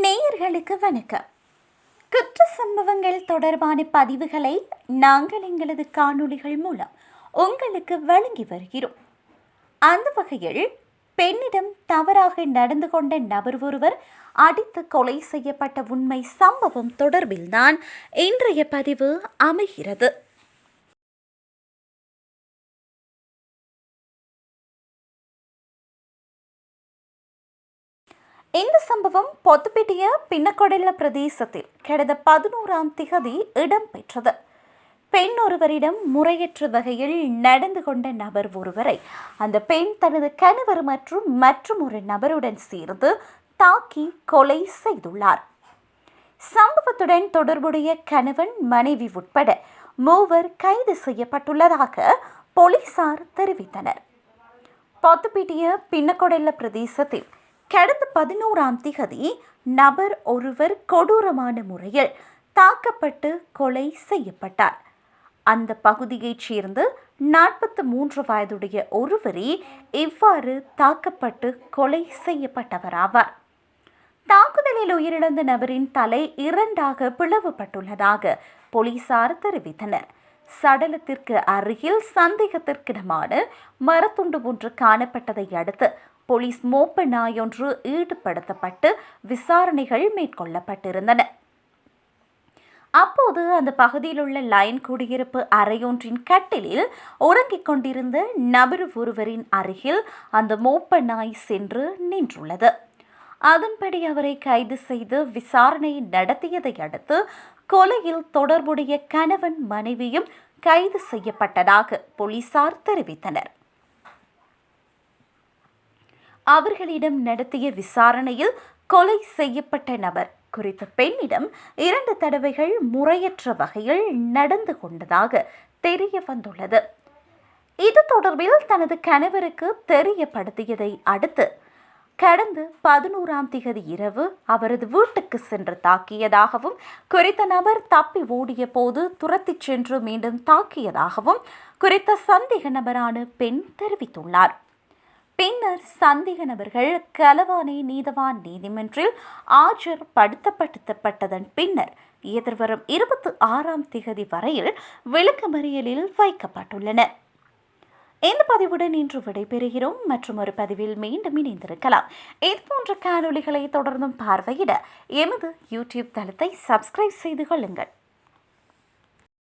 நேயர்களுக்கு வணக்கம். குற்ற சம்பவங்கள் தொடர்பான பதிவுகளை நாங்கள் எங்களது காணொளிகள் மூலம் உங்களுக்கு வழங்கி வருகிறோம். அந்த வகையில் பெண்ணிடம் தவறாக நடந்து கொண்ட நபர் ஒருவர் அடித்து கொலை செய்யப்பட்ட உண்மை சம்பவம் தொடர்பில்தான் இன்றைய பதிவு அமைகிறது. இந்த சம்பவம் பொத்துப்பேட்டிய பின்னக்கொடல பிரதேசத்தில் கடந்த பதினோராம் திகதி இடம்பெற்றது பெண் ஒருவரிடம் முறையற்ற வகையில் நடந்து கொண்ட நபர் ஒருவரை அந்த பெண் தனது கணவர் மற்றும் மற்றும் ஒரு நபருடன் சேர்ந்து தாக்கி கொலை செய்துள்ளார். சம்பவத்துடன் தொடர்புடைய கணவன் மனைவி உட்பட மூவர் கைது செய்யப்பட்டுள்ளதாக போலீசார் தெரிவித்தனர். பொத்துப்பேட்டிய பின்னக்கொடல பிரதேசத்தில் கடந்த பதினோராம் திகதி நபர் ஒருவர் கொடூரமான முறையில் தாக்கப்பட்டு கொலை செய்யப்பட்டார். அந்த பகுதியைச் சேர்ந்து நாற்பத்து மூன்று வயதுடைய ஒருவரே இவ்வாறு தாக்கப்பட்டு கொலை செய்யப்பட்டவராவார். தாக்குதலில் உயிரிழந்த நபரின் தலை இரண்டாக பிளவுபட்டுள்ளதாக போலீசார் தெரிவித்தனர். சடலத்திற்கு அருகில் சந்தேகத்திற்கிடமான மரத்துண்டு ஒன்று காணப்பட்டதை அடுத்து போலீஸ் மோப்ப நாயொன்று ஈடுபடுத்தப்பட்டு விசாரணைகள் மேற்கொள்ளப்பட்டிருந்தன. அப்போது அந்த பகுதியில் உள்ள லைன் குடியிருப்பு அறையொன்றின் கட்டிலில் உறங்கிக் கொண்டிருந்த நபர் ஒருவரின் அருகில் அந்த மோப்ப நாய் சென்று நின்றுள்ளது. அதன்படி அவரை கைது செய்து விசாரணை நடத்தியதை அடுத்து கொலையில் தொடர்புடைய கணவன் மனைவியும் கைது செய்யப்பட்டதாக போலீசார் தெரிவித்தனர். அவர்களிடம் நடத்திய விசாரணையில் கொலை செய்யப்பட்ட நபர் குறித்த பெண்ணிடம் இரண்டு தடவைகள் முறையற்ற வகையில் நடந்து கொண்டதாக தெரிய வந்துள்ளது. இது தொடர்பில் தனது கணவருக்கு தெரியப்படுத்தியதை அடுத்து கடந்த பதினோராம் திகதி இரவு அவரது வீட்டுக்கு சென்று தாக்கியதாகவும் குறித்த நபர் தப்பி ஓடிய போது துரத்திச் சென்று மீண்டும் தாக்கியதாகவும் குறித்த சந்தேக நபரான பெண் தெரிவித்துள்ளார். பின்னர் சந்தேக நபர்கள் கலவானை நீதவான் நீதிமன்றில் ஆஜர்படுத்தப்படுத்தப்பட்டதன் பின்னர் எதிர்வரும் இருபத்தி ஆறாம் திகதி வரையில் விளக்கமறியலில் வைக்கப்பட்டுள்ளனர். இந்த பதிவுடன் இன்று விடைபெறுகிறோம். மற்றும் ஒரு பதிவில் மீண்டும் இணைந்திருக்கலாம். இது போன்ற காணொலிகளை தொடர்ந்தும் பார்வையிட எமது யூடியூப் தளத்தை சப்ஸ்கிரைப் செய்து கொள்ளுங்கள்.